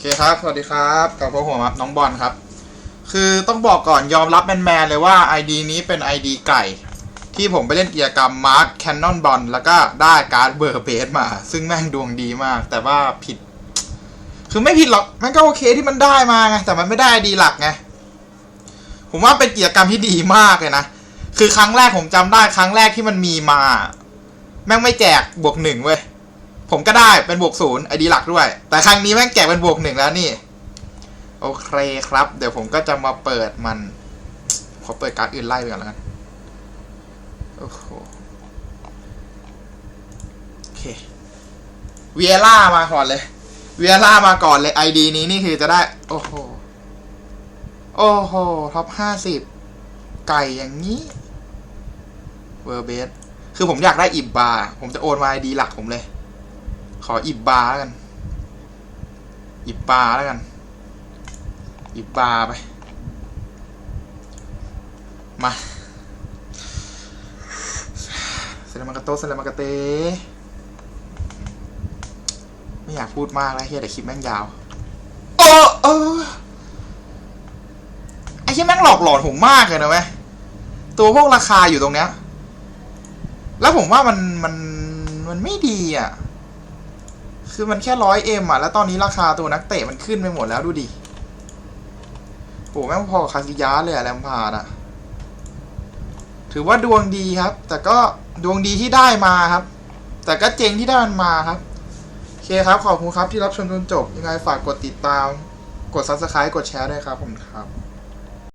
อเคครับ สวัสดีครับกับพวกผมครับน้องบอลครับ คือต้องบอกก่อนยอมรับแมนๆเลยว่า ID นี้เป็น ID ไก่ ที่ผมไปเล่นกิจกรรมมาร์คแคนนอนบอลแล้วก็ได้การ์ดเบอร์เบสมา ซึ่งแม่งดวงดีมาก แต่ว่าผิด คือไม่ผิดหรอกมันก็โอเคที่มันได้มาไงแต่มันไม่ได้ ID หลักไงผมว่าเป็นกิจกรรมที่ดีมากเลยนะคือครั้งแรกผมจำได้ครั้งแรกที่มันมีมา แม่งไม่แจกบวกหนึ่งเว้ย ผมก็ได้เป็นบวกศูนย์ไอดีหลักด้วย แต่ครั้งนี้แม่งแจกเป็นบวกหนึ่งแล้วนี่ โอเคครับ เดี๋ยวผมก็จะมาเปิดมัน ขอเปิดการ์ดอื่นไล่ไปก่อนแล้วกัน โอ้โห โอเค เวียร่ามาก่อนเลย เวียร่ามาก่อนเลยไอดีนี้นี่คือจะได้ โอ้โห โอ้โห ท็อปห้าสิบ ไก่อย่างนี้เวอร์เบส คือผมอยากได้อิบบา ผมจะโอนมาไอดีหลักผมเลย ขออิบบาแล้วกัน อิบบาแล้วกัน อิบบาไป มาเซเลมากาโตเซเลมากาเต ไม่อยากพูดมากแล้วเฮียเดี๋ยวคลิปแม่งยาว โอ้เออไอ้เฮียแม่งหลอกหลอนผมมากเลยนะเว้ยตัวพวกราคาอยู่ตรงเนี้ย แล้วผมว่ามันมันมันไม่ดีอะ คือมันแค่ร้อยเอ็มอะ แล้วตอนนี้ราคาตัวนักเตะมันขึ้นไปหมดแล้วดูดิโอ้แม่งพอกับคาซิยาเลยอะแลมพาร์ดอะถือว่าดวงดีครับ แต่ก็ดวงดีที่ได้มาครับ แต่ก็เจ๋งที่ได้มันมาครับโอเคครับ ขอบคุณครับที่รับชมจนจบ ยังไงฝากกดติดตาม กด subscribe กดแชร์ด้วยครับผมครับ